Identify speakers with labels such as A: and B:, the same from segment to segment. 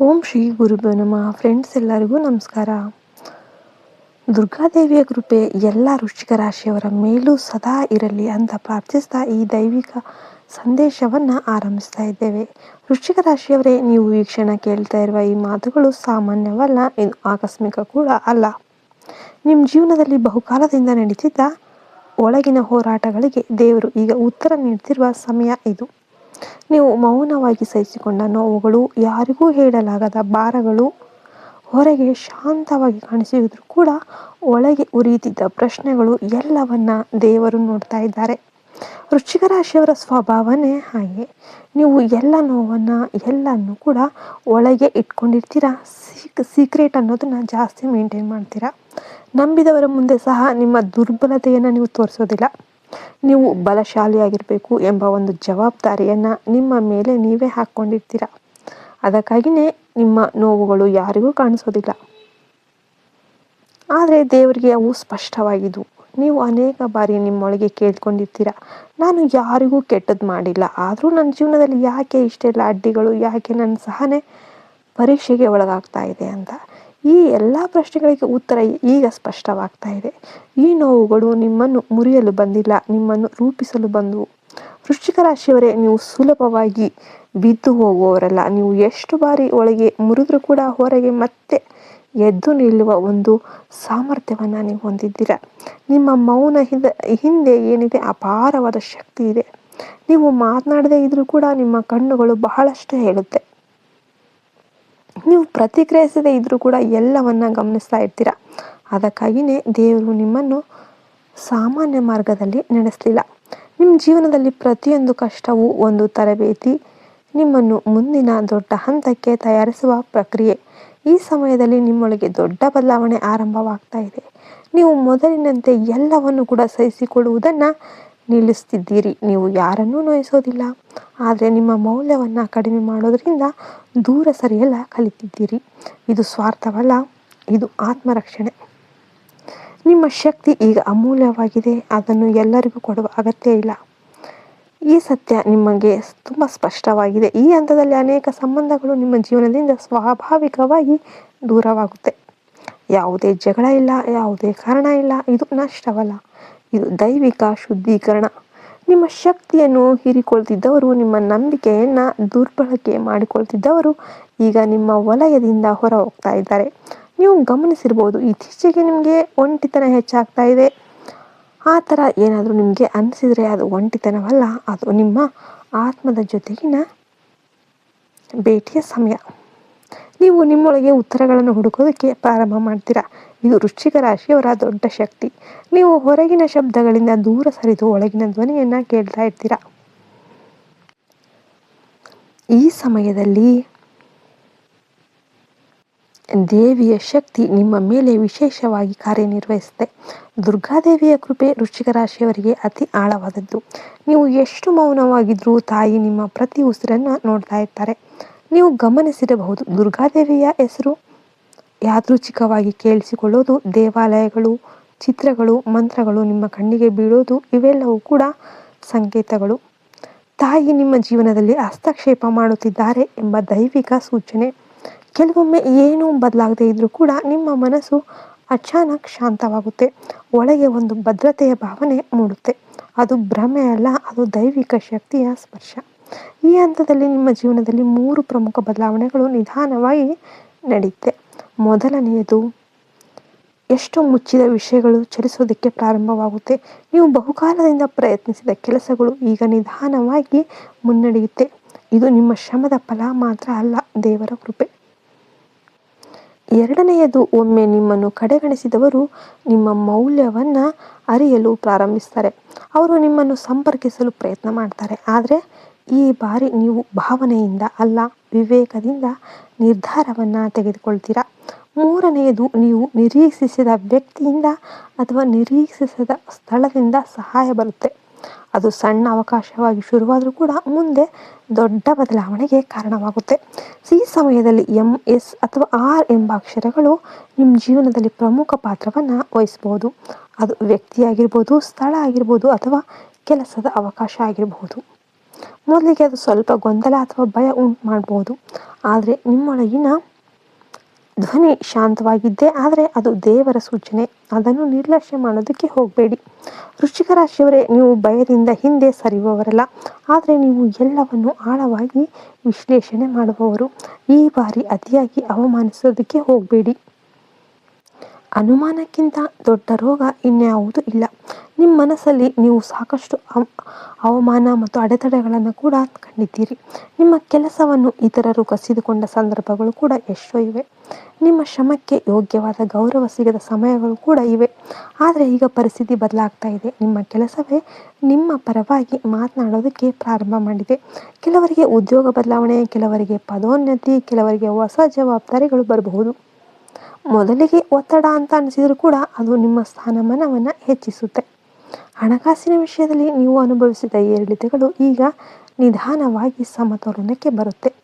A: ಓಂ ಶ್ರೀ ಗುರುಭ್ಯೋ ನಮಃ. ಫ್ರೆಂಡ್ಸ್ ಎಲ್ಲರಿಗೂ ನಮಸ್ಕಾರ. ದುರ್ಗಾದೇವಿಯ ಕೃಪೆ ಎಲ್ಲ ವೃಶ್ಚಿಕ ರಾಶಿಯವರ ಮೇಲೂ ಸದಾ ಇರಲಿ ಅಂತ ಪ್ರಾರ್ಥಿಸ್ತಾ ಈ ದೈವಿಕ ಸಂದೇಶವನ್ನು ಆರಂಭಿಸ್ತಾ ಇದ್ದೇವೆ. ವೃಶ್ಚಿಕ ರಾಶಿಯವರೇ, ನೀವು ವೀಕ್ಷಣ ಕ್ಷಣ ಕೇಳ್ತಾ ಇರುವ ಈ ಮಾತುಗಳು ಸಾಮಾನ್ಯವಲ್ಲ ಇದು ಆಕಸ್ಮಿಕ ಕೂಡ ಅಲ್ಲ. ನಿಮ್ಮ ಜೀವನದಲ್ಲಿ ಬಹುಕಾಲದಿಂದ ನಡೀತಿದ್ದ ಒಳಗಿನ ಹೋರಾಟಗಳಿಗೆ ದೇವರು ಈಗ ಉತ್ತರ ನೀಡ್ತಿರುವ ಸಮಯ ಇದು. ನೀವು ಮೌನವಾಗಿ ಸಹಿಸಿಕೊಂಡ ನೋವುಗಳು ಯಾರಿಗೂ ಹೇಳಲಾಗದ ಭಾರಗಳು ಹೊರಗೆ ಶಾಂತವಾಗಿ ಕಾಣಿಸಿದ್ರು ಕೂಡ ಒಳಗೆ ಉರಿಯುತ್ತಿದ್ದ ಪ್ರಶ್ನೆಗಳು ಎಲ್ಲವನ್ನ ದೇವರು ನೋಡ್ತಾ ಇದ್ದಾರೆ. ವೃಶ್ಚಿಕ ರಾಶಿಯವರ ಸ್ವಭಾವನೇ ಹಾಗೆ. ನೀವು ಎಲ್ಲ ನೋವನ್ನ ಎಲ್ಲನ್ನು ಕೂಡ ಒಳಗೆ ಇಟ್ಕೊಂಡಿರ್ತೀರಾ? ಸೀಕ್, ಸೀಕ್ರೆಟ್ ಅನ್ನೋದನ್ನ ಜಾಸ್ತಿ ಮೇಂಟೈನ್ ಮಾಡ್ತೀರಾ? ನಂಬಿದವರ ಮುಂದೆ ಸಹ ನಿಮ್ಮ ದುರ್ಬಲತೆಯನ್ನು ನೀವು ತೋರಿಸೋದಿಲ್ಲ. ನೀವು ಬಲಶಾಲಿಯಾಗಿರಬೇಕು ಎಂಬ ಒಂದು ಜವಾಬ್ದಾರಿಯನ್ನು ನಿಮ್ಮ ಮೇಲೆ ನೀವೇ ಹಾಕ್ಕೊಂಡಿರ್ತೀರ? ಅದಕ್ಕಾಗಿಯೇ ನಿಮ್ಮ ನೋವುಗಳು ಯಾರಿಗೂ ಕಾಣಿಸೋದಿಲ್ಲ. ಆದರೆ ದೇವರಿಗೆ ಅವು ಸ್ಪಷ್ಟವಾಗಿದ್ದು, ನೀವು ಅನೇಕ ಬಾರಿ ನಿಮ್ಮೊಳಗೆ ಕೇಳ್ಕೊಂಡಿರ್ತೀರ, ನಾನು ಯಾರಿಗೂ ಕೆಟ್ಟದ್ದು ಮಾಡಿಲ್ಲ, ಆದರೂ ನನ್ನ ಜೀವನದಲ್ಲಿ ಯಾಕೆ ಇಷ್ಟೆಲ್ಲ ಅಡ್ಡಿಗಳು, ಯಾಕೆ ನನ್ನ ಸಹನೆ ಪರೀಕ್ಷೆಗೆ ಒಳಗಾಗ್ತಾ ಇದೆ ಅಂತ. ಈ ಎಲ್ಲ ಪ್ರಶ್ನೆಗಳಿಗೆ ಉತ್ತರ ಈಗ ಸ್ಪಷ್ಟವಾಗ್ತಾ ಇದೆ. ಈ ನೋವುಗಳು ನಿಮ್ಮನ್ನು ಮುರಿಯಲು ಬಂದಿಲ್ಲ, ನಿಮ್ಮನ್ನು ರೂಪಿಸಲು ಬಂದವು. ವೃಶ್ಚಿಕ ರಾಶಿಯವರೇ, ನೀವು ಸುಲಭವಾಗಿ ಬಿದ್ದು ಹೋಗುವವರಲ್ಲ. ನೀವು ಎಷ್ಟು ಬಾರಿ ಒಳಗೆ ಮುರಿದ್ರೂ ಕೂಡ ಹೊರಗೆ ಮತ್ತೆ ಎದ್ದು ನಿಲ್ಲುವ ಒಂದು ಸಾಮರ್ಥ್ಯವನ್ನು ನೀವು ಹೊಂದಿದ್ದೀರ. ನಿಮ್ಮ ಮೌನ ಹಿಂದೆ ಹಿಂದೆ ಏನಿದೆ, ಅಪಾರವಾದ ಶಕ್ತಿ ಇದೆ. ನೀವು ಮಾತನಾಡದೇ ಇದ್ರೂ ಕೂಡ ನಿಮ್ಮ ಕಣ್ಣುಗಳು ಬಹಳಷ್ಟು ಹೇಳುತ್ತೆ. ನೀವು ಪ್ರತಿಕ್ರಿಯಿಸದೇ ಇದ್ರೂ ಕೂಡ ಎಲ್ಲವನ್ನ ಗಮನಿಸ್ತಾ ಇರ್ತೀರ. ಅದಕ್ಕಾಗಿಯೇ ದೇವರು ನಿಮ್ಮನ್ನು ಸಾಮಾನ್ಯ ಮಾರ್ಗದಲ್ಲಿ ನಡೆಸಲಿಲ್ಲ. ನಿಮ್ಮ ಜೀವನದಲ್ಲಿ ಪ್ರತಿಯೊಂದು ಕಷ್ಟವೂ ಒಂದು ತರಬೇತಿ, ನಿಮ್ಮನ್ನು ಮುಂದಿನ ದೊಡ್ಡ ಹಂತಕ್ಕೆ ತಯಾರಿಸುವ ಪ್ರಕ್ರಿಯೆ. ಈ ಸಮಯದಲ್ಲಿ ನಿಮ್ಮೊಳಗೆ ದೊಡ್ಡ ಬದಲಾವಣೆ ಆರಂಭವಾಗ್ತಾ ಇದೆ. ನೀವು ಮೊದಲಿನಂತೆ ಎಲ್ಲವನ್ನು ಕೂಡ ಸಹಿಸಿಕೊಳ್ಳುವುದನ್ನು ನಿಲ್ಲಿಸ್ತಿದ್ದೀರಿ. ನೀವು ಯಾರನ್ನೂ ನೋಯಿಸೋದಿಲ್ಲ. ಆದರೆ ನಿಮ್ಮ ಮೌಲ್ಯವನ್ನು ಕಡಿಮೆ ಮಾಡೋದ್ರಿಂದ ದೂರ ಸರಿಯಲ್ಲ ಕಲಿತಿದ್ದೀರಿ. ಇದು ಸ್ವಾರ್ಥವಲ್ಲ, ಇದು ಆತ್ಮರಕ್ಷಣೆ. ನಿಮ್ಮ ಶಕ್ತಿ ಈಗ ಅಮೂಲ್ಯವಾಗಿದೆ, ಅದನ್ನು ಎಲ್ಲರಿಗೂ ಕೊಡುವ ಅಗತ್ಯ ಇಲ್ಲ. ಈ ಸತ್ಯ ನಿಮಗೆ ತುಂಬ ಸ್ಪಷ್ಟವಾಗಿದೆ. ಈ ಹಂತದಲ್ಲಿ ಅನೇಕ ಸಂಬಂಧಗಳು ನಿಮ್ಮ ಜೀವನದಿಂದ ಸ್ವಾಭಾವಿಕವಾಗಿ ದೂರವಾಗುತ್ತೆ. ಯಾವುದೇ ಜಗಳ ಇಲ್ಲ, ಯಾವುದೇ ಕಾರಣ ಇಲ್ಲ, ಇದು ನಷ್ಟವಲ್ಲ. ಇದು ದೈವಿಕ ಶುದ್ಧೀಕರಣ. ನಿಮ್ಮ ಶಕ್ತಿಯನ್ನು ಹೀರಿಕೊಳ್ತಿದ್ದವರು, ನಿಮ್ಮ ನಂಬಿಕೆಯನ್ನು ದುರ್ಬಳಕೆ ಮಾಡಿಕೊಳ್ತಿದ್ದವರು ಈಗ ನಿಮ್ಮ ವಲಯದಿಂದ ಹೊರ ಹೋಗ್ತಾ ಇದ್ದಾರೆ. ನೀವು ಗಮನಿಸಿರ್ಬೋದು, ಇತ್ತೀಚೆಗೆ ನಿಮಗೆ ಒಂಟಿತನ ಹೆಚ್ಚಾಗ್ತಾ ಇದೆ. ಆ ಥರ ಏನಾದರೂ ನಿಮಗೆ ಅನಿಸಿದರೆ ಅದು ಒಂಟಿತನವಲ್ಲ, ಅದು ನಿಮ್ಮ ಆತ್ಮದ ಜೊತೆಗಿನ ಭೇಟಿಯ ಸಮಯ. ನೀವು ನಿಮ್ಮೊಳಗೆ ಉತ್ತರಗಳನ್ನು ಹುಡುಕೋದಕ್ಕೆ ಪ್ರಾರಂಭ ಮಾಡ್ತೀರಾ? ಇದು ವೃಶ್ಚಿಕ ರಾಶಿಯವರ ದೊಡ್ಡ ಶಕ್ತಿ. ನೀವು ಹೊರಗಿನ ಶಬ್ದಗಳಿಂದ ದೂರ ಸರಿದು ಒಳಗಿನ ಧ್ವನಿಯನ್ನ ಕೇಳ್ತಾ ಇರ್ತೀರಾ. ಈ ಸಮಯದಲ್ಲಿ ದೇವಿಯ ಶಕ್ತಿ ನಿಮ್ಮ ಮೇಲೆ ವಿಶೇಷವಾಗಿ ಕಾರ್ಯನಿರ್ವಹಿಸುತ್ತೆ. ದುರ್ಗಾದೇವಿಯ ಕೃಪೆ ವೃಶ್ಚಿಕ ರಾಶಿಯವರಿಗೆ ಅತಿ ಆಳವಾದದ್ದು. ನೀವು ಎಷ್ಟು ಮೌನವಾಗಿದ್ರೂ ತಾಯಿ ನಿಮ್ಮ ಪ್ರತಿ ಉಸಿರನ್ನು ನೋಡ್ತಾ ಇರ್ತಾರೆ. ನೀವು ಗಮನಿಸಿರಬಹುದು ದುರ್ಗಾದೇವಿಯ ಹೆಸರು ಯಾದೃಚ್ಛಿಕವಾಗಿ ಕೇಳಿಸಿಕೊಳ್ಳೋದು, ದೇವಾಲಯಗಳು, ಚಿತ್ರಗಳು, ಮಂತ್ರಗಳು ನಿಮ್ಮ ಕಣ್ಣಿಗೆ ಬೀಳೋದು, ಇವೆಲ್ಲವೂ ಕೂಡ ಸಂಕೇತಗಳು. ತಾಯಿ ನಿಮ್ಮ ಜೀವನದಲ್ಲಿ ಹಸ್ತಕ್ಷೇಪ ಮಾಡುತ್ತಿದ್ದಾರೆ ಎಂಬ ದೈವಿಕ ಸೂಚನೆ. ಕೆಲವೊಮ್ಮೆ ಏನೂ ಬದಲಾಗದೇ ಇದ್ದರೂ ಕೂಡ ನಿಮ್ಮ ಮನಸ್ಸು ಅಚಾನಕ್ ಶಾಂತವಾಗುತ್ತೆ. ಒಳಗೆ ಒಂದು ಭದ್ರತೆಯ ಭಾವನೆ ಮೂಡುತ್ತೆ. ಅದು ಭ್ರಮೆ ಅಲ್ಲ, ಅದು ದೈವಿಕ ಶಕ್ತಿಯ ಸ್ಪರ್ಶ. ಈ ಹಂತದಲ್ಲಿ ನಿಮ್ಮ ಜೀವನದಲ್ಲಿ ಮೂರು ಪ್ರಮುಖ ಬದಲಾವಣೆಗಳು ನಿಧಾನವಾಗಿ ನಡೆಯುತ್ತೆ ಮೊದಲನೆಯದು, ಎಷ್ಟು ಮುಚ್ಚಿದ ವಿಷಯಗಳು ಚಲಿಸೋದಕ್ಕೆ ಪ್ರಾರಂಭವಾಗುತ್ತೆ. ನೀವು ಬಹುಕಾಲದಿಂದ ಪ್ರಯತ್ನಿಸಿದ ಕೆಲಸಗಳು ಈಗ ನಿಧಾನವಾಗಿ ಮುನ್ನಡೆಯುತ್ತೆ. ಇದು ನಿಮ್ಮ ಶ್ರಮದ ಫಲ ಮಾತ್ರ ಅಲ್ಲ, ದೇವರ ಕೃಪೆ. ಎರಡನೆಯದು, ಒಮ್ಮೆ ನಿಮ್ಮನ್ನು ಕಡೆಗಣಿಸಿದವರು ನಿಮ್ಮ ಮೌಲ್ಯವನ್ನು ಅರಿಯಲು ಪ್ರಾರಂಭಿಸ್ತಾರೆ. ಅವರು ನಿಮ್ಮನ್ನು ಸಂಪರ್ಕಿಸಲು ಪ್ರಯತ್ನ ಮಾಡ್ತಾರೆ. ಆದರೆ, ಈ ಬಾರಿ ನೀವು ಭಾವನೆಯಿಂದ ಅಲ್ಲ, ವಿವೇಕದಿಂದ ನಿರ್ಧಾರವನ್ನು ತೆಗೆದುಕೊಳ್ತೀರಾ? ಮೂರನೆಯದು, ನೀವು ನಿರೀಕ್ಷಿಸಿದ ವ್ಯಕ್ತಿಯಿಂದ ಅಥವಾ ನಿರೀಕ್ಷಿಸಿದ ಸ್ಥಳದಿಂದ ಸಹಾಯ ಬರುತ್ತೆ. ಅದು ಸಣ್ಣ ಅವಕಾಶವಾಗಿ ಶುರುವಾದರೂ ಕೂಡ ಮುಂದೆ ದೊಡ್ಡ ಬದಲಾವಣೆಗೆ ಕಾರಣವಾಗುತ್ತೆ. ಈ ಸಮಯದಲ್ಲಿ ಎಂ, ಎಸ್ ಅಥವಾ ಆರ್ ಎಂಬ ಅಕ್ಷರಗಳು ನಿಮ್ಮ ಜೀವನದಲ್ಲಿ ಪ್ರಮುಖ ಪಾತ್ರವನ್ನು ವಹಿಸ್ಬೋದು. ಅದು ವ್ಯಕ್ತಿಯಾಗಿರ್ಬೋದು, ಸ್ಥಳ ಆಗಿರ್ಬೋದು ಅಥವಾ ಕೆಲಸದ ಅವಕಾಶ ಆಗಿರಬಹುದು ಮೊದಲಿಗೆ ಅದು ಸ್ವಲ್ಪ ಗೊಂದಲ ಅಥವಾ ಭಯ ಉಂಟು ಮಾಡ್ಬೋದು. ಆದರೆ ನಿಮ್ಮೊಳಗಿನ ಧ್ವನಿ ಶಾಂತವಾಗಿದ್ದೇ ಆದರೆ ಅದು ದೇವರ ಸೂಚನೆ. ಅದನ್ನು ನಿರ್ಲಕ್ಷ್ಯ ಮಾಡೋದಕ್ಕೆ ಹೋಗಬೇಡಿ. ವೃಶ್ಚಿಕ ರಾಶಿಯವರೇ, ನೀವು ಭಯದಿಂದ ಹಿಂದೆ ಸರಿಯುವವರಲ್ಲ. ಆದರೆ ನೀವು ಎಲ್ಲವನ್ನು ಆಳವಾಗಿ ವಿಶ್ಲೇಷಣೆ ಮಾಡುವವರು. ಈ ಬಾರಿ ಅತಿಯಾಗಿ ಅವಮಾನಿಸೋದಕ್ಕೆ ಹೋಗಬೇಡಿ. ಅನುಮಾನಕ್ಕಿಂತ ದೊಡ್ಡ ರೋಗ ಇನ್ಯಾವುದೂ ಇಲ್ಲ. ನಿಮ್ಮ ಮನಸ್ಸಲ್ಲಿ ನೀವು ಸಾಕಷ್ಟು ಅವಮಾನ ಮತ್ತು ಅಡೆತಡೆಗಳನ್ನು ಕೂಡ ಕಂಡಿದ್ದೀರಿ. ನಿಮ್ಮ ಕೆಲಸವನ್ನು ಇತರರು ಕಸಿದುಕೊಂಡ ಸಂದರ್ಭಗಳು ಕೂಡ ಎಷ್ಟೋ ಇವೆ. ನಿಮ್ಮ ಶ್ರಮಕ್ಕೆ ಯೋಗ್ಯವಾದ ಗೌರವ ಸಿಗದ ಸಮಯಗಳು ಕೂಡ ಇವೆ. ಆದರೆ ಈಗ ಪರಿಸ್ಥಿತಿ ಬದಲಾಗ್ತಾ ಇದೆ. ನಿಮ್ಮ ಕೆಲಸವೇ ನಿಮ್ಮ ಪರವಾಗಿ ಮಾತನಾಡೋದಕ್ಕೆ ಪ್ರಾರಂಭ ಮಾಡಿದೆ. ಕೆಲವರಿಗೆ ಉದ್ಯೋಗ ಬದಲಾವಣೆ, ಕೆಲವರಿಗೆ ಪದೋನ್ನತಿ, ಕೆಲವರಿಗೆ ಹೊಸ ಜವಾಬ್ದಾರಿಗಳು ಬರಬಹುದು. ಮೊದಲಿಗೆ ಒತ್ತಡ ಅಂತ ಅನಿಸಿದರೂ ಕೂಡ ಅದು ನಿಮ್ಮ ಸ್ಥಾನಮಾನವನ್ನು ಹೆಚ್ಚಿಸುತ್ತೆ. ಹಣಕಾಸಿನ ವಿಷಯದಲ್ಲಿ ನೀವು ಅನುಭವಿಸಿದ ಏರಿಳಿತಗಳು ಈಗ ನಿಧಾನವಾಗಿ ಸಮತೋಲನಕ್ಕೆ ಬರುತ್ತೆ.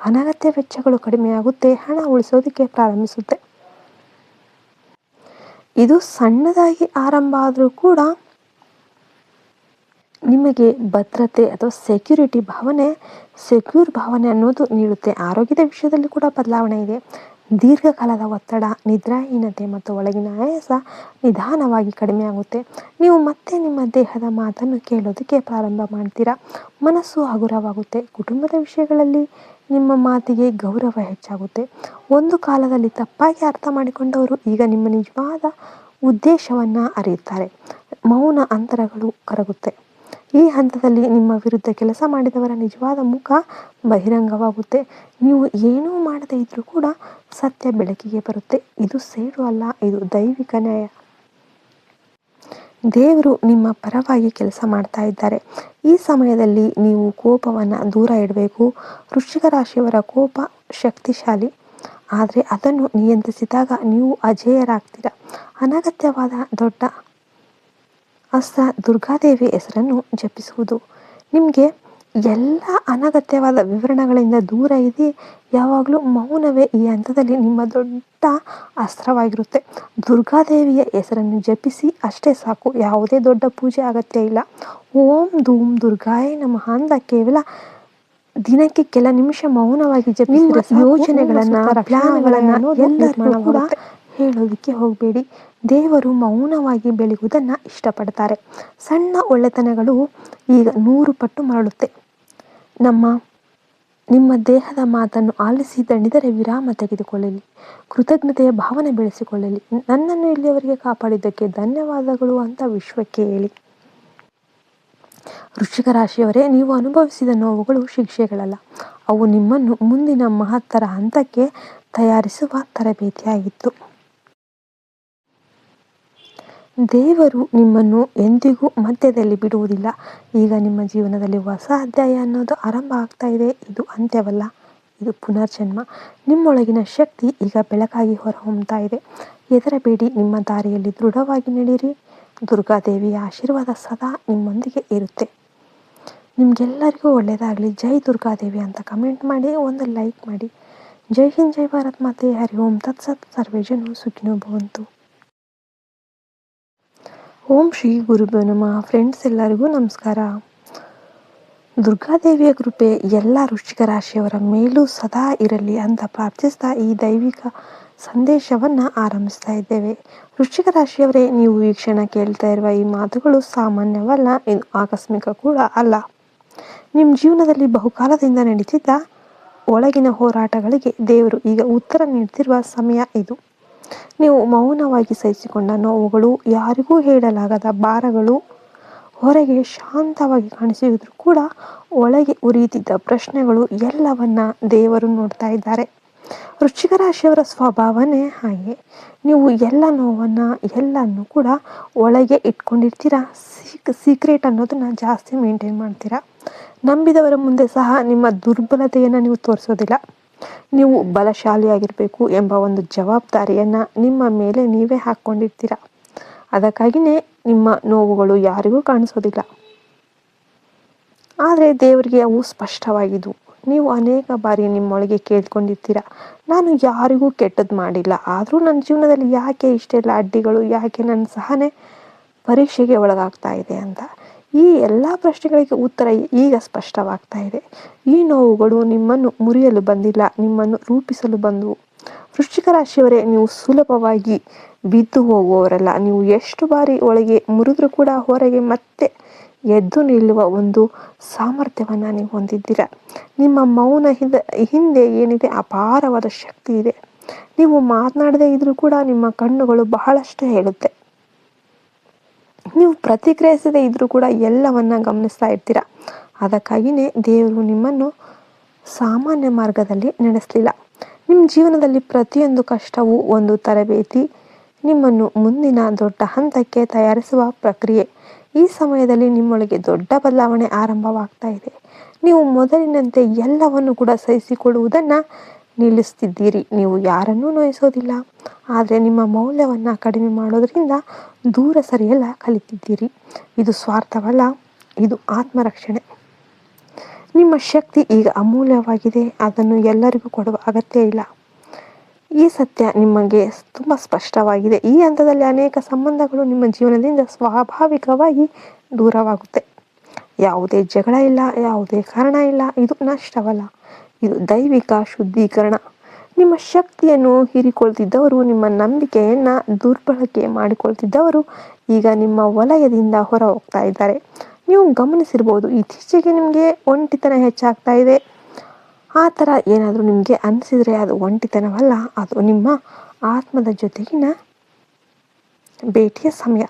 A: ಅನಗತ್ಯ ವೆಚ್ಚಗಳು ಕಡಿಮೆಯಾಗುತ್ತೆ ಹಣ ಉಳಿಸೋದಕ್ಕೆ ಪ್ರಾರಂಭಿಸುತ್ತೆ. ಇದು ಸಣ್ಣದಾಗಿ ಆರಂಭ ಆದರೂ ಕೂಡ ನಿಮಗೆ ಭದ್ರತೆ ಅಥವಾ ಸೆಕ್ಯೂರಿಟಿ ಭಾವನೆ ಸೆಕ್ಯೂರ್ ಭಾವನೆ ಅನ್ನೋದು ನೀಡುತ್ತೆ. ಆರೋಗ್ಯದ ವಿಷಯದಲ್ಲಿ ಕೂಡ ಬದಲಾವಣೆ ಇದೆ. ದೀರ್ಘಕಾಲದ ಒತ್ತಡ, ನಿದ್ರಾಹೀನತೆ ಮತ್ತು ಒಳಗಿನ ಆಯಾಸ ನಿಧಾನವಾಗಿ ಕಡಿಮೆಯಾಗುತ್ತೆ ನೀವು ಮತ್ತೆ ನಿಮ್ಮ ದೇಹದ ಮಾತನ್ನು ಕೇಳೋದಕ್ಕೆ ಪ್ರಾರಂಭ ಮಾಡ್ತೀರಾ? ಮನಸ್ಸು ಹಗುರವಾಗುತ್ತೆ. ಕುಟುಂಬದ ವಿಷಯಗಳಲ್ಲಿ ನಿಮ್ಮ ಮಾತಿಗೆ ಗೌರವ ಹೆಚ್ಚಾಗುತ್ತೆ. ಒಂದು ಕಾಲದಲ್ಲಿ ತಪ್ಪಾಗಿ ಅರ್ಥ ಮಾಡಿಕೊಂಡವರು ಈಗ ನಿಮ್ಮ ನಿಜವಾದ ಉದ್ದೇಶವನ್ನು ಅರಿಯುತ್ತಾರೆ. ಮೌನ ಅಂತರಗಳು ಕರಗುತ್ತೆ. ಈ ಹಂತದಲ್ಲಿ ನಿಮ್ಮ ವಿರುದ್ಧ ಕೆಲಸ ಮಾಡಿದವರ ನಿಜವಾದ ಮುಖ ಬಹಿರಂಗವಾಗುತ್ತೆ. ನೀವು ಏನೂ ಮಾಡದೇ ಇದ್ದರೂ ಕೂಡ ಸತ್ಯ ಬೆಳಕಿಗೆ ಬರುತ್ತೆ. ಇದು ಸೇಡು ಅಲ್ಲ, ಇದು ದೈವಿಕ ನ್ಯಾಯ. ದೇವರು ನಿಮ್ಮ ಪರವಾಗಿ ಕೆಲಸ ಮಾಡ್ತಾ ಇದ್ದಾರೆ. ಈ ಸಮಯದಲ್ಲಿ ನೀವು ಕೋಪವನ್ನು ದೂರ ಇಡಬೇಕು. ವೃಶ್ಚಿಕ ರಾಶಿಯವರ ಕೋಪ ಶಕ್ತಿಶಾಲಿ. ಆದರೆ ಅದನ್ನು ನಿಯಂತ್ರಿಸಿದಾಗ ನೀವು ಅಜೇಯರಾಗ್ತೀರ? ಅನಗತ್ಯವಾದ ದೊಡ್ಡ ಅಸ್ತ ದುರ್ಗಾದೇವಿ ಹೆಸರನ್ನು ಜಪಿಸುವುದು. ನಿಮಗೆ ಎಲ್ಲ ಅನಗತ್ಯವಾದ ವಿವರಣೆಗಳಿಂದ ದೂರ ಇದೆ ಯಾವಾಗಲೂ ಮೌನವೇ ಈ ಹಂತದಲ್ಲಿ ನಿಮ್ಮ ದೊಡ್ಡ ಅಸ್ತ್ರವಾಗಿರುತ್ತೆ. ದುರ್ಗಾದೇವಿಯ ಹೆಸರನ್ನು ಜಪಿಸಿ ಅಷ್ಟೇ ಸಾಕು. ಯಾವುದೇ ದೊಡ್ಡ ಪೂಜೆ ಅಗತ್ಯ ಇಲ್ಲ. ಓಂ ಧೂಮ್ ದುರ್ಗಾಯ ನಮಃ ಅಂತ ಕೇವಲ ದಿನಕ್ಕೆ ಕೆಲ ನಿಮಿಷ ಮೌನವಾಗಿ ಜಪಿಸಿದ ಯೋಜನೆಗಳನ್ನ ಪ್ಲಾನ್ಗಳನ್ನು ಕೂಡ ಹೇಳೋದಕ್ಕೆ ಹೋಗಬೇಡಿ. ದೇವರು ಮೌನವಾಗಿ ಬೆಳೆಯುವುದನ್ನು ಇಷ್ಟಪಡ್ತಾರೆ. ಸಣ್ಣ ಒಳ್ಳೆತನಗಳು ಈಗ ನೂರು ಪಟ್ಟು ಮರಳುತ್ತೆ. ನಮ್ಮ, ನಿಮ್ಮ ದೇಹದ ಮಾತನ್ನು ಆಲಿಸಿ ದಣಿದರೆ ವಿರಾಮ ತೆಗೆದುಕೊಳ್ಳಲಿ. ಕೃತಜ್ಞತೆಯ ಭಾವನೆ ಬೆಳೆಸಿಕೊಳ್ಳಲಿ. ನನ್ನನ್ನು ಇಲ್ಲಿಯವರೆಗೆ ಕಾಪಾಡಿದ್ದಕ್ಕೆ ಧನ್ಯವಾದಗಳು ಅಂತ ವಿಶ್ವಕ್ಕೆ ಹೇಳಿ. ವೃಶ್ಚಿಕ ರಾಶಿಯವರೇ, ನೀವು ಅನುಭವಿಸಿದ ನೋವುಗಳು ಶಿಕ್ಷೆಗಳಲ್ಲ. ಅವು ನಿಮ್ಮನ್ನು ಮುಂದಿನ ಮಹತ್ತರ ಹಂತಕ್ಕೆ ತಯಾರಿಸುವ ತರಬೇತಿಯಾಗಿತ್ತು. ದೇವರು ನಿಮ್ಮನ್ನು ಎಂದಿಗೂ ಮಧ್ಯದಲ್ಲಿ ಬಿಡುವುದಿಲ್ಲ. ಈಗ ನಿಮ್ಮ ಜೀವನದಲ್ಲಿ ಹೊಸ ಅಧ್ಯಾಯ ಅನ್ನೋದು ಆರಂಭ ಆಗ್ತಾ ಇದೆ. ಇದು ಅಂತ್ಯವಲ್ಲ, ಇದು ಪುನರ್ಜನ್ಮ. ನಿಮ್ಮೊಳಗಿನ ಶಕ್ತಿ ಈಗ ಬೆಳಕಾಗಿ ಹೊರಹೊಮ್ತಾ ಇದೆ. ಹೆದರಬೇಡಿ, ನಿಮ್ಮ ದಾರಿಯಲ್ಲಿ ದೃಢವಾಗಿ ನಡೆಯಿರಿ. ದುರ್ಗಾದೇವಿಯ ಆಶೀರ್ವಾದ ಸದಾ ನಿಮ್ಮೊಂದಿಗೆ ಇರುತ್ತೆ. ನಿಮಗೆಲ್ಲರಿಗೂ ಒಳ್ಳೆಯದಾಗಲಿ. ಜೈ ದುರ್ಗಾದೇವಿ ಅಂತ ಕಮೆಂಟ್ ಮಾಡಿ, ಒಂದು ಲೈಕ್ ಮಾಡಿ. ಜೈ ಹಿಂದ್, ಜೈ ಭಾರತ್ ಮಾತೆ. ಹರಿ ಓಂ. ತತ್ಸತ್. ಸರ್ವೇಜನು ಸುಖಿನೋ ಭವಂತು. ಓಂ ಶ್ರೀ ಗುರುಭ್ಯೋ ನಮಃ. ಫ್ರೆಂಡ್ಸ್ ಎಲ್ಲರಿಗೂ ನಮಸ್ಕಾರ. ದುರ್ಗಾದೇವಿಯ ಕೃಪೆ ಎಲ್ಲ ವೃಶ್ಚಿಕ ರಾಶಿಯವರ ಮೇಲೂ ಸದಾ ಇರಲಿ ಅಂತ ಪ್ರಾರ್ಥಿಸ್ತಾ ಈ ದೈವಿಕ ಸಂದೇಶವನ್ನು ಆರಂಭಿಸ್ತಾ ಇದ್ದೇವೆ. ವೃಶ್ಚಿಕ ರಾಶಿಯವರೇ, ನೀವು ಈ ಕೇಳ್ತಾ ಇರುವ ಈ ಮಾತುಗಳು ಸಾಮಾನ್ಯವಲ್ಲ ಇದು ಆಕಸ್ಮಿಕ ಕೂಡ ಅಲ್ಲ. ನಿಮ್ಮ ಜೀವನದಲ್ಲಿ ಬಹುಕಾಲದಿಂದ ನಡೀತಿದ್ದ ಒಳಗಿನ ಹೋರಾಟಗಳಿಗೆ ದೇವರು ಈಗ ಉತ್ತರ ನೀಡ್ತಿರುವ ಸಮಯ ಇದು. ನೀವು ಮೌನವಾಗಿ ಸಹಿಸಿಕೊಂಡ ನೋವುಗಳು ಯಾರಿಗೂ ಹೇಳಲಾಗದ ಭಾರಗಳು ಹೊರಗೆ ಶಾಂತವಾಗಿ ಕಾಣಿಸಿದ್ರು ಕೂಡ ಒಳಗೆ ಉರಿಯುತ್ತಿದ್ದ ಪ್ರಶ್ನೆಗಳು ಎಲ್ಲವನ್ನ ದೇವರು ನೋಡ್ತಾ ಇದ್ದಾರೆ. ವೃಶ್ಚಿಕ ರಾಶಿಯವರ ಸ್ವಭಾವನೇ ಹಾಗೆ. ನೀವು ಎಲ್ಲ ನೋವನ್ನ ಎಲ್ಲನ್ನು ಕೂಡ ಒಳಗೆ ಇಟ್ಕೊಂಡಿರ್ತೀರಾ? ಸೀಕ್, ಸೀಕ್ರೆಟ್ ಅನ್ನೋದನ್ನ ಜಾಸ್ತಿ ಮೇಂಟೈನ್ ಮಾಡ್ತೀರಾ? ನಂಬಿದವರ ಮುಂದೆ ಸಹ ನಿಮ್ಮ ದುರ್ಬಲತೆಯನ್ನು ನೀವು ತೋರಿಸೋದಿಲ್ಲ. ನೀವು ಬಲಶಾಲಿಯಾಗಿರಬೇಕು ಎಂಬ ಒಂದು ಜವಾಬ್ದಾರಿಯನ್ನು ನಿಮ್ಮ ಮೇಲೆ ನೀವೇ ಹಾಕ್ಕೊಂಡಿರ್ತೀರ? ಅದಕ್ಕಾಗಿಯೇ ನಿಮ್ಮ ನೋವುಗಳು ಯಾರಿಗೂ ಕಾಣಿಸೋದಿಲ್ಲ. ಆದರೆ ದೇವರಿಗೆ ಅವು ಸ್ಪಷ್ಟವಾಗಿದ್ದವು ನೀವು ಅನೇಕ ಬಾರಿ ನಿಮ್ಮೊಳಗೆ ಕೇಳ್ಕೊಂಡಿರ್ತೀರ, ನಾನು ಯಾರಿಗೂ ಕೆಟ್ಟದ್ದು ಮಾಡಿಲ್ಲ, ಆದರೂ ನನ್ನ ಜೀವನದಲ್ಲಿ ಯಾಕೆ ಇಷ್ಟೆಲ್ಲ ಅಡ್ಡಿಗಳು, ಯಾಕೆ ನನ್ನ ಸಹನೆ ಪರೀಕ್ಷೆಗೆ ಒಳಗಾಗ್ತಾ ಇದೆ ಅಂತ. ಈ ಎಲ್ಲ ಪ್ರಶ್ನೆಗಳಿಗೆ ಉತ್ತರ ಈಗ ಸ್ಪಷ್ಟವಾಗ್ತಾ ಇದೆ. ಈ ನೋವುಗಳು ನಿಮ್ಮನ್ನು ಮುರಿಯಲು ಬಂದಿಲ್ಲ, ನಿಮ್ಮನ್ನು ರೂಪಿಸಲು ಬಂದವು. ವೃಶ್ಚಿಕ ರಾಶಿಯವರೇ, ನೀವು ಸುಲಭವಾಗಿ ಬಿದ್ದು ಹೋಗುವವರಲ್ಲ. ನೀವು ಎಷ್ಟು ಬಾರಿ ಒಳಗೆ ಮುರಿದ್ರೂ ಕೂಡ ಹೊರಗೆ ಮತ್ತೆ ಎದ್ದು ನಿಲ್ಲುವ ಒಂದು ಸಾಮರ್ಥ್ಯವನ್ನು ನೀವು ಹೊಂದಿದ್ದೀರ. ನಿಮ್ಮ ಮೌನ ಹಿಂದ, ಹಿಂದೆ ಏನಿದೆ, ಅಪಾರವಾದ ಶಕ್ತಿ ಇದೆ. ನೀವು ಮಾತನಾಡದೇ ಇದ್ರೂ ಕೂಡ ನಿಮ್ಮ ಕಣ್ಣುಗಳು ಬಹಳಷ್ಟು ಹೇಳುತ್ತೆ. ನೀವು ಪ್ರತಿಕ್ರಿಯಿಸದೇ ಇದ್ರೂ ಕೂಡ ಎಲ್ಲವನ್ನ ಗಮನಿಸ್ತಾ ಇರ್ತೀರ? ಅದಕ್ಕಾಗಿಯೇ ದೇವರು ನಿಮ್ಮನ್ನು ಸಾಮಾನ್ಯ ಮಾರ್ಗದಲ್ಲಿ ನಡೆಸಲಿಲ್ಲ. ನಿಮ್ಮ ಜೀವನದಲ್ಲಿ ಪ್ರತಿಯೊಂದು ಕಷ್ಟವೂ ಒಂದು ತರಬೇತಿ, ನಿಮ್ಮನ್ನು ಮುಂದಿನ ದೊಡ್ಡ ಹಂತಕ್ಕೆ ತಯಾರಿಸುವ ಪ್ರಕ್ರಿಯೆ. ಈ ಸಮಯದಲ್ಲಿ ನಿಮ್ಮೊಳಗೆ ದೊಡ್ಡ ಬದಲಾವಣೆ ಆರಂಭವಾಗ್ತಾ ಇದೆ. ನೀವು ಮೊದಲಿನಂತೆ ಎಲ್ಲವನ್ನು ಕೂಡ ಸಹಿಸಿಕೊಳ್ಳುವುದನ್ನು ನಿಲ್ಲಿಸ್ತಿದ್ದೀರಿ. ನೀವು ಯಾರನ್ನೂ ನೋಯಿಸೋದಿಲ್ಲ. ಆದರೆ ನಿಮ್ಮ ಮೌಲ್ಯವನ್ನು ಕಡಿಮೆ ಮಾಡೋದರಿಂದ ದೂರ ಸರಿಯಲ್ಲ ಕಲಿತಿದ್ದೀರಿ. ಇದು ಸ್ವಾರ್ಥವಲ್ಲ, ಇದು ಆತ್ಮರಕ್ಷಣೆ. ನಿಮ್ಮ ಶಕ್ತಿ ಈಗ ಅಮೂಲ್ಯವಾಗಿದೆ, ಅದನ್ನು ಎಲ್ಲರಿಗೂ ಕೊಡುವ ಅಗತ್ಯ ಇಲ್ಲ. ಈ ಸತ್ಯ ನಿಮಗೆ ತುಂಬ ಸ್ಪಷ್ಟವಾಗಿದೆ. ಈ ಹಂತದಲ್ಲಿ ಅನೇಕ ಸಂಬಂಧಗಳು ನಿಮ್ಮ ಜೀವನದಿಂದ ಸ್ವಾಭಾವಿಕವಾಗಿ ದೂರವಾಗುತ್ತೆ. ಯಾವುದೇ ಜಗಳ ಇಲ್ಲ, ಯಾವುದೇ ಕಾರಣ ಇಲ್ಲ, ಇದು ನಷ್ಟವಲ್ಲ. ಇದು ದೈವಿಕ ಶುದ್ಧೀಕರಣ. ನಿಮ್ಮ ಶಕ್ತಿಯನ್ನು ಹೀರಿಕೊಳ್ತಿದ್ದವರು, ನಿಮ್ಮ ನಂಬಿಕೆಯನ್ನು ದುರ್ಬಳಕೆ ಮಾಡಿಕೊಳ್ತಿದ್ದವರು ಈಗ ನಿಮ್ಮ ವಲಯದಿಂದ ಹೊರ ಹೋಗ್ತಾ ಇದ್ದಾರೆ. ನೀವು ಗಮನಿಸಿರ್ಬೋದು, ಇತ್ತೀಚೆಗೆ ನಿಮಗೆ ಒಂಟಿತನ ಹೆಚ್ಚಾಗ್ತಾ ಇದೆ. ಆ ಥರ ಏನಾದರೂ ನಿಮಗೆ ಅನಿಸಿದರೆ ಅದು ಒಂಟಿತನವಲ್ಲ, ಅದು ನಿಮ್ಮ ಆತ್ಮದ ಜೊತೆಗಿನ ಭೇಟಿಯ ಸಮಯ.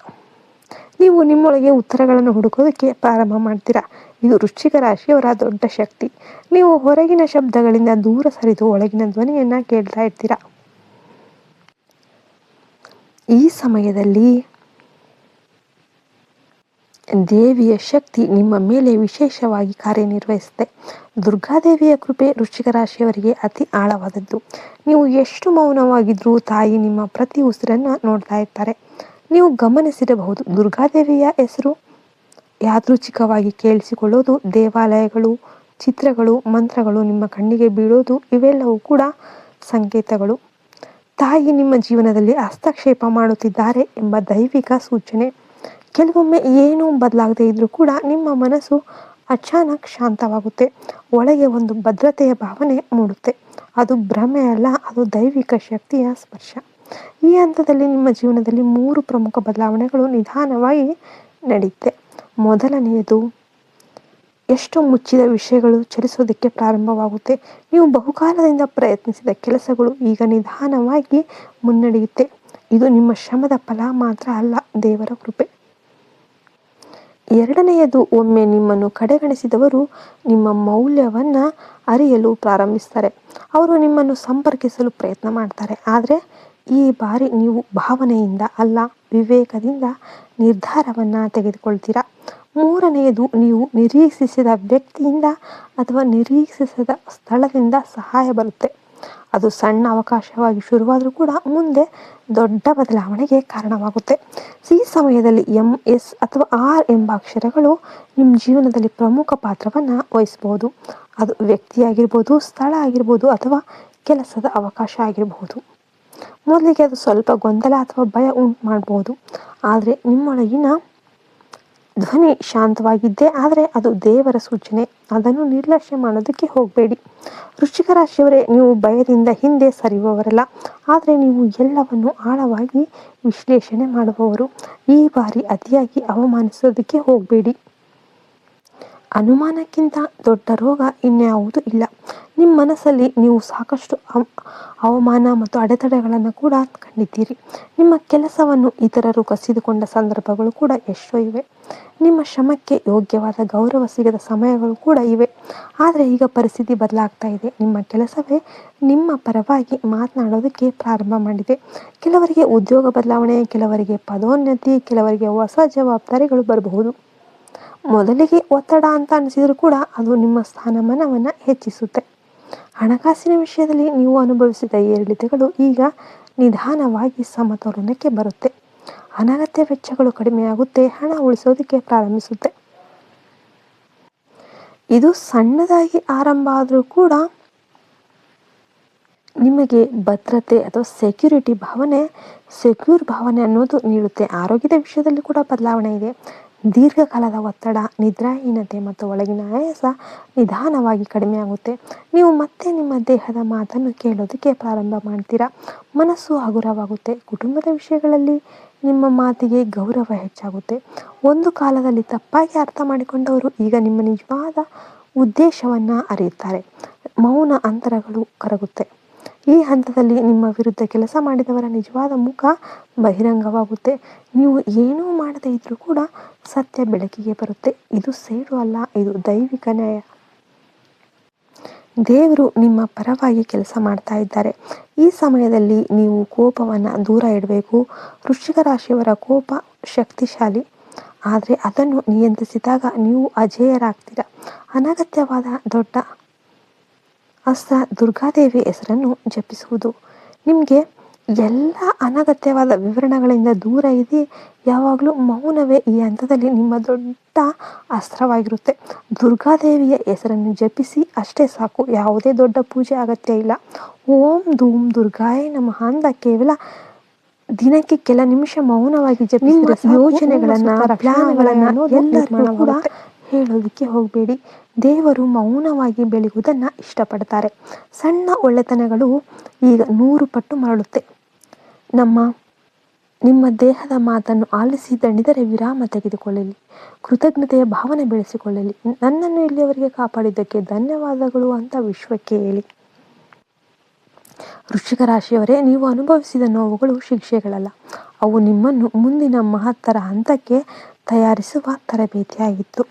A: ನೀವು ನಿಮ್ಮೊಳಗೆ ಉತ್ತರಗಳನ್ನು ಹುಡುಕೋದಕ್ಕೆ ಪ್ರಾರಂಭ ಮಾಡ್ತೀರಾ? ಇದು ವೃಶ್ಚಿಕ ರಾಶಿಯವರ ದೊಡ್ಡ ಶಕ್ತಿ. ನೀವು ಹೊರಗಿನ ಶಬ್ದಗಳಿಂದ ದೂರ ಸರಿದು ಒಳಗಿನ ಧ್ವನಿಯನ್ನ ಕೇಳ್ತಾ ಇರ್ತೀರಾ? ಈ ಸಮಯದಲ್ಲಿ ದೇವಿಯ ಶಕ್ತಿ ನಿಮ್ಮ ಮೇಲೆ ವಿಶೇಷವಾಗಿ ಕಾರ್ಯನಿರ್ವಹಿಸಿದೆ ದುರ್ಗಾದೇವಿಯ ಕೃಪೆ ವೃಶ್ಚಿಕ ರಾಶಿಯವರಿಗೆ ಅತಿ ಆಳವಾದದ್ದು. ನೀವು ಎಷ್ಟು ಮೌನವಾಗಿದ್ರೂ ತಾಯಿ ನಿಮ್ಮ ಪ್ರತಿ ಉಸಿರನ್ನು ನೋಡ್ತಾ ಇರ್ತಾರೆ. ನೀವು ಗಮನಿಸಿರಬಹುದು ದುರ್ಗಾದೇವಿಯ ಹೆಸರು ಯಾದೃಚ್ಛಿಕವಾಗಿ ಕೇಳಿಸಿಕೊಳ್ಳೋದು, ದೇವಾಲಯಗಳು, ಚಿತ್ರಗಳು, ಮಂತ್ರಗಳು ನಿಮ್ಮ ಕಣ್ಣಿಗೆ ಬೀಳೋದು, ಇವೆಲ್ಲವೂ ಕೂಡ ಸಂಕೇತಗಳು. ತಾಯಿ ನಿಮ್ಮ ಜೀವನದಲ್ಲಿ ಹಸ್ತಕ್ಷೇಪ ಮಾಡುತ್ತಿದ್ದಾರೆ ಎಂಬ ದೈವಿಕ ಸೂಚನೆ. ಕೆಲವೊಮ್ಮೆ ಏನೂ ಬದಲಾಗದೇ ಇದ್ದರೂ ಕೂಡ ನಿಮ್ಮ ಮನಸ್ಸು ಅಚಾನಕ್ ಶಾಂತವಾಗುತ್ತೆ. ಒಳಗೆ ಒಂದು ಭದ್ರತೆಯ ಭಾವನೆ ಮೂಡುತ್ತೆ. ಅದು ಭ್ರಮೆ ಅಲ್ಲ, ಅದು ದೈವಿಕ ಶಕ್ತಿಯ ಸ್ಪರ್ಶ. ಈ ಹಂತದಲ್ಲಿ ನಿಮ್ಮ ಜೀವನದಲ್ಲಿ ಮೂರು ಪ್ರಮುಖ ಬದಲಾವಣೆಗಳು ನಿಧಾನವಾಗಿ ನಡೆಯುತ್ತೆ ಮೊದಲನೆಯದು, ಎಷ್ಟು ಮುಚ್ಚಿದ ವಿಷಯಗಳು ಚಲಿಸೋದಕ್ಕೆ ಪ್ರಾರಂಭವಾಗುತ್ತೆ. ನೀವು ಬಹುಕಾಲದಿಂದ ಪ್ರಯತ್ನಿಸಿದ ಕೆಲಸಗಳು ಈಗ ನಿಧಾನವಾಗಿ ಮುನ್ನಡೆಯುತ್ತೆ. ಇದು ನಿಮ್ಮ ಶ್ರಮದ ಫಲ ಮಾತ್ರ ಅಲ್ಲ, ದೇವರ ಕೃಪೆ. ಎರಡನೆಯದು, ಒಮ್ಮೆ ನಿಮ್ಮನ್ನು ಕಡೆಗಣಿಸಿದವರು ನಿಮ್ಮ ಮೌಲ್ಯವನ್ನು ಅರಿಯಲು ಪ್ರಾರಂಭಿಸ್ತಾರೆ. ಅವರು ನಿಮ್ಮನ್ನು ಸಂಪರ್ಕಿಸಲು ಪ್ರಯತ್ನ ಮಾಡ್ತಾರೆ. ಆದರೆ, ಈ ಬಾರಿ ನೀವು ಭಾವನೆಯಿಂದ ಅಲ್ಲ, ವಿವೇಕದಿಂದ ನಿರ್ಧಾರವನ್ನು ತೆಗೆದುಕೊಳ್ತೀರಾ? ಮೂರನೆಯದು, ನೀವು ನಿರೀಕ್ಷಿಸಿದ ವ್ಯಕ್ತಿಯಿಂದ ಅಥವಾ ನಿರೀಕ್ಷಿಸದ ಸ್ಥಳದಿಂದ ಸಹಾಯ ಬರುತ್ತೆ. ಅದು ಸಣ್ಣ ಅವಕಾಶವಾಗಿ ಶುರುವಾದರೂ ಕೂಡ ಮುಂದೆ ದೊಡ್ಡ ಬದಲಾವಣೆಗೆ ಕಾರಣವಾಗುತ್ತೆ. ಈ ಸಮಯದಲ್ಲಿ ಎಂ ಎಸ್ ಅಥವಾ ಆರ್ ಎಂಬ ಅಕ್ಷರಗಳು ನಿಮ್ಮ ಜೀವನದಲ್ಲಿ ಪ್ರಮುಖ ಪಾತ್ರವನ್ನು ವಹಿಸಬಹುದು ಅದು ವ್ಯಕ್ತಿಯಾಗಿರ್ಬೋದು, ಸ್ಥಳ ಆಗಿರ್ಬೋದು ಅಥವಾ ಕೆಲಸದ ಅವಕಾಶ ಆಗಿರಬಹುದು ಮೊದಲಿಗೆ ಅದು ಸ್ವಲ್ಪ ಗೊಂದಲ ಅಥವಾ ಭಯ ಉಂಟು ಮಾಡ್ಬೋದು. ಆದರೆ ನಿಮ್ಮೊಳಗಿನ ಧ್ವನಿ ಶಾಂತವಾಗಿದ್ದೆ ಆದರೆ ಅದು ದೇವರ ಸೂಚನೆ. ಅದನ್ನು ನಿರ್ಲಕ್ಷ್ಯ ಮಾಡೋದಕ್ಕೆ ಹೋಗಬೇಡಿ. ವೃಶ್ಚಿಕ ರಾಶಿಯವರೇ, ನೀವು ಭಯದಿಂದ ಹಿಂದೆ ಸರಿಯುವವರಲ್ಲ. ಆದರೆ ನೀವು ಎಲ್ಲವನ್ನು ಆಳವಾಗಿ ವಿಶ್ಲೇಷಣೆ ಮಾಡುವವರು. ಈ ಬಾರಿ ಅತಿಯಾಗಿ ಅವಮಾನಿಸೋದಕ್ಕೆ ಹೋಗಬೇಡಿ. ಅನುಮಾನಕ್ಕಿಂತ ದೊಡ್ಡ ರೋಗ ಇನ್ಯಾವುದೂ ಇಲ್ಲ. ನಿಮ್ಮ ಮನಸ್ಸಲ್ಲಿ ನೀವು ಸಾಕಷ್ಟು ಅವಮಾನ ಮತ್ತು ಅಡೆತಡೆಗಳನ್ನು ಕೂಡ ಕಂಡಿದ್ದೀರಿ. ನಿಮ್ಮ ಕೆಲಸವನ್ನು ಇತರರು ಕಸಿದುಕೊಂಡ ಸಂದರ್ಭಗಳು ಕೂಡ ಎಷ್ಟೋ ಇವೆ. ನಿಮ್ಮ ಶ್ರಮಕ್ಕೆ ಯೋಗ್ಯವಾದ ಗೌರವ ಸಿಗದ ಸಮಯಗಳು ಕೂಡ ಇವೆ. ಆದರೆ ಈಗ ಪರಿಸ್ಥಿತಿ ಬದಲಾಗ್ತಾ ಇದೆ. ನಿಮ್ಮ ಕೆಲಸವೇ ನಿಮ್ಮ ಪರವಾಗಿ ಮಾತನಾಡೋದಕ್ಕೆ ಪ್ರಾರಂಭ ಮಾಡಿದೆ. ಕೆಲವರಿಗೆ ಉದ್ಯೋಗ ಬದಲಾವಣೆ, ಕೆಲವರಿಗೆ ಪದೋನ್ನತಿ, ಕೆಲವರಿಗೆ ಹೊಸ ಜವಾಬ್ದಾರಿಗಳು ಬರಬಹುದು. ಮೊದಲಿಗೆ ಒತ್ತಡ ಅಂತ ಅನಿಸಿದರೂ ಕೂಡ ಅದು ನಿಮ್ಮ ಸ್ಥಾನಮಾನವನ್ನು ಹೆಚ್ಚಿಸುತ್ತೆ. ಹಣಕಾಸಿನ ವಿಷಯದಲ್ಲಿ ನೀವು ಅನುಭವಿಸಿದ ಏರಿಳಿತಗಳು ಈಗ ನಿಧಾನವಾಗಿ ಸಮತೋಲನಕ್ಕೆ ಬರುತ್ತೆ. ಅನಗತ್ಯ ವೆಚ್ಚಗಳು ಕಡಿಮೆಯಾಗುತ್ತೆ, ಹಣ ಉಳಿಸೋದಕ್ಕೆ ಪ್ರಾರಂಭಿಸುತ್ತೆ. ಇದು ಸಣ್ಣದಾಗಿ ಆರಂಭ ಆದರೂ ಕೂಡ ನಿಮಗೆ ಭದ್ರತೆ ಅಥವಾ ಸೆಕ್ಯೂರಿಟಿ ಭಾವನೆ ಸೆಕ್ಯೂರ್ ಭಾವನೆ ಅನ್ನೋದು ನೀಡುತ್ತೆ. ಆರೋಗ್ಯದ ವಿಷಯದಲ್ಲಿ ಕೂಡ ಬದಲಾವಣೆ ಇದೆ. ದೀರ್ಘಕಾಲದ ಒತ್ತಡ, ನಿದ್ರಾಹೀನತೆ ಮತ್ತು ಒಳಗಿನ ಆಯಾಸ ನಿಧಾನವಾಗಿ ಕಡಿಮೆಯಾಗುತ್ತೆ ನೀವು ಮತ್ತೆ ನಿಮ್ಮ ದೇಹದ ಮಾತನ್ನು ಕೇಳೋದಕ್ಕೆ ಪ್ರಾರಂಭ ಮಾಡ್ತೀರಾ? ಮನಸ್ಸು ಹಗುರವಾಗುತ್ತೆ. ಕುಟುಂಬದ ವಿಷಯಗಳಲ್ಲಿ ನಿಮ್ಮ ಮಾತಿಗೆ ಗೌರವ ಹೆಚ್ಚಾಗುತ್ತೆ. ಒಂದು ಕಾಲದಲ್ಲಿ ತಪ್ಪಾಗಿ ಅರ್ಥ ಮಾಡಿಕೊಂಡವರು ಈಗ ನಿಮ್ಮ ನಿಜವಾದ ಉದ್ದೇಶವನ್ನು ಅರಿಯುತ್ತಾರೆ. ಮೌನ ಅಂತರಗಳು ಕರಗುತ್ತೆ. ಈ ಹಂತದಲ್ಲಿ ನಿಮ್ಮ ವಿರುದ್ಧ ಕೆಲಸ ಮಾಡಿದವರ ನಿಜವಾದ ಮುಖ ಬಹಿರಂಗವಾಗುತ್ತೆ. ನೀವು ಏನೂ ಮಾಡದೇ ಇದ್ರೂ ಕೂಡ ಸತ್ಯ ಬೆಳಕಿಗೆ ಬರುತ್ತೆ. ಇದು ಸೇಡು ಅಲ್ಲ, ಇದು ದೈವಿಕ ನ್ಯಾಯ. ದೇವರು ನಿಮ್ಮ ಪರವಾಗಿ ಕೆಲಸ ಮಾಡ್ತಾ ಇದ್ದಾರೆ. ಈ ಸಮಯದಲ್ಲಿ ನೀವು ಕೋಪವನ್ನು ದೂರ ಇಡಬೇಕು. ವೃಶ್ಚಿಕ ರಾಶಿಯವರ ಕೋಪ ಶಕ್ತಿಶಾಲಿ. ಆದರೆ ಅದನ್ನು ನಿಯಂತ್ರಿಸಿದಾಗ ನೀವು ಅಜೇಯರಾಗ್ತೀರ. ಅನಗತ್ಯವಾದ ದೊಡ್ಡ ಅಸ್ತ್ರ ದುರ್ಗಾದೇವಿ ಹೆಸರನ್ನು ಜಪಿಸುವುದು. ನಿಮಗೆ ಎಲ್ಲ ಅನಗತ್ಯವಾದ ವಿವರಣೆಗಳಿಂದ ದೂರ ಇದೆ ಯಾವಾಗಲೂ ಮೌನವೇ ಈ ಹಂತದಲ್ಲಿ ನಿಮ್ಮ ದೊಡ್ಡ ಅಸ್ತ್ರವಾಗಿರುತ್ತೆ. ದುರ್ಗಾದೇವಿಯ ಹೆಸರನ್ನು ಜಪಿಸಿ ಅಷ್ಟೇ ಸಾಕು. ಯಾವುದೇ ದೊಡ್ಡ ಪೂಜೆ ಅಗತ್ಯ ಇಲ್ಲ. ಓಂ ಧೂಮ್ ದುರ್ಗಾಯ ನಮಃ ಅಂದ ಕೇವಲ ದಿನಕ್ಕೆ ಕೆಲ ನಿಮಿಷ ಮೌನವಾಗಿ ಜಪಿಸಿದ ಯೋಜನೆಗಳನ್ನು ಪ್ಲಾನ್ಗಳನ್ನ ಎಲ್ಲರೂ ಕೂಡ ಹೇಳೋದಕ್ಕೆ ಹೋಗಬೇಡಿ. ದೇವರು ಮೌನವಾಗಿ ಬೆಳೆಯುವುದನ್ನು ಇಷ್ಟಪಡ್ತಾರೆ. ಸಣ್ಣ ಒಳ್ಳೆತನಗಳು ಈಗ ನೂರು ಪಟ್ಟು ಮರಳುತ್ತೆ. ನಮ್ಮ, ನಿಮ್ಮ ದೇಹದ ಮಾತನ್ನು ಆಲಿಸಿ ದಣಿದರೆ ವಿರಾಮ ತೆಗೆದುಕೊಳ್ಳಲಿ ಕೃತಜ್ಞತೆಯ ಭಾವನೆ ಬೆಳೆಸಿಕೊಳ್ಳಲಿ ನನ್ನನ್ನು ಇಲ್ಲಿಯವರೆಗೆ ಕಾಪಾಡಿದ್ದಕ್ಕೆ ಧನ್ಯವಾದಗಳು ಅಂತ ವಿಶ್ವಕ್ಕೆ ಹೇಳಿ ವೃಶ್ಚಿಕ ರಾಶಿಯವರೇ, ನೀವು ಅನುಭವಿಸಿದ ನೋವುಗಳು ಶಿಕ್ಷೆಗಳಲ್ಲ. ಅವು ನಿಮ್ಮನ್ನು ಮುಂದಿನ ಮಹತ್ತರ ಹಂತಕ್ಕೆ ತಯಾರಿಸುವ ತರಬೇತಿಯಾಗಿತ್ತು.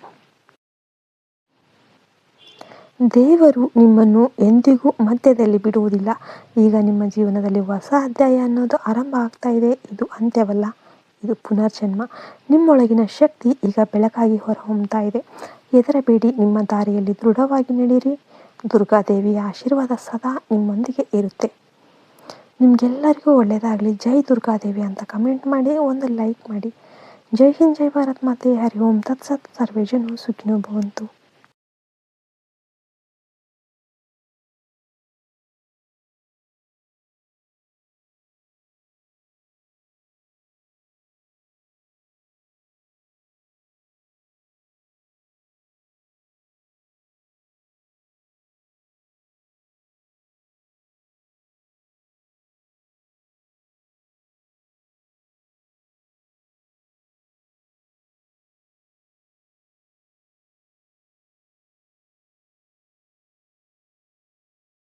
A: ದೇವರು ನಿಮ್ಮನ್ನು ಎಂದಿಗೂ ಮಧ್ಯದಲ್ಲಿ ಬಿಡುವುದಿಲ್ಲ. ಈಗ ನಿಮ್ಮ ಜೀವನದಲ್ಲಿ ಹೊಸ ಅಧ್ಯಾಯ ಅನ್ನೋದು ಆರಂಭ ಆಗ್ತಾ ಇದೆ. ಇದು ಅಂತ್ಯವಲ್ಲ, ಇದು ಪುನರ್ಜನ್ಮ. ನಿಮ್ಮೊಳಗಿನ ಶಕ್ತಿ ಈಗ ಬೆಳಕಾಗಿ ಹೊರಹೊಮ್ತಾ ಇದೆ. ಹೆದರಬೇಡಿ, ನಿಮ್ಮ ದಾರಿಯಲ್ಲಿ ದೃಢವಾಗಿ ನಡೆಯಿರಿ. ದುರ್ಗಾದೇವಿಯ ಆಶೀರ್ವಾದ ಸದಾ ನಿಮ್ಮೊಂದಿಗೆ ಇರುತ್ತೆ. ನಿಮಗೆಲ್ಲರಿಗೂ ಒಳ್ಳೆಯದಾಗಲಿ. ಜೈ ದುರ್ಗಾದೇವಿ ಅಂತ ಕಮೆಂಟ್ ಮಾಡಿ, ಒಂದು ಲೈಕ್ ಮಾಡಿ. ಜೈ ಹಿಂದ್, ಜೈ ಭಾರತ್ ಮಾತೆ. ಹರಿ ಓಂ. ತತ್ಸತ್. ಸರ್ವೇಜನು ಸುಖಿನೋ ಭವಂತು.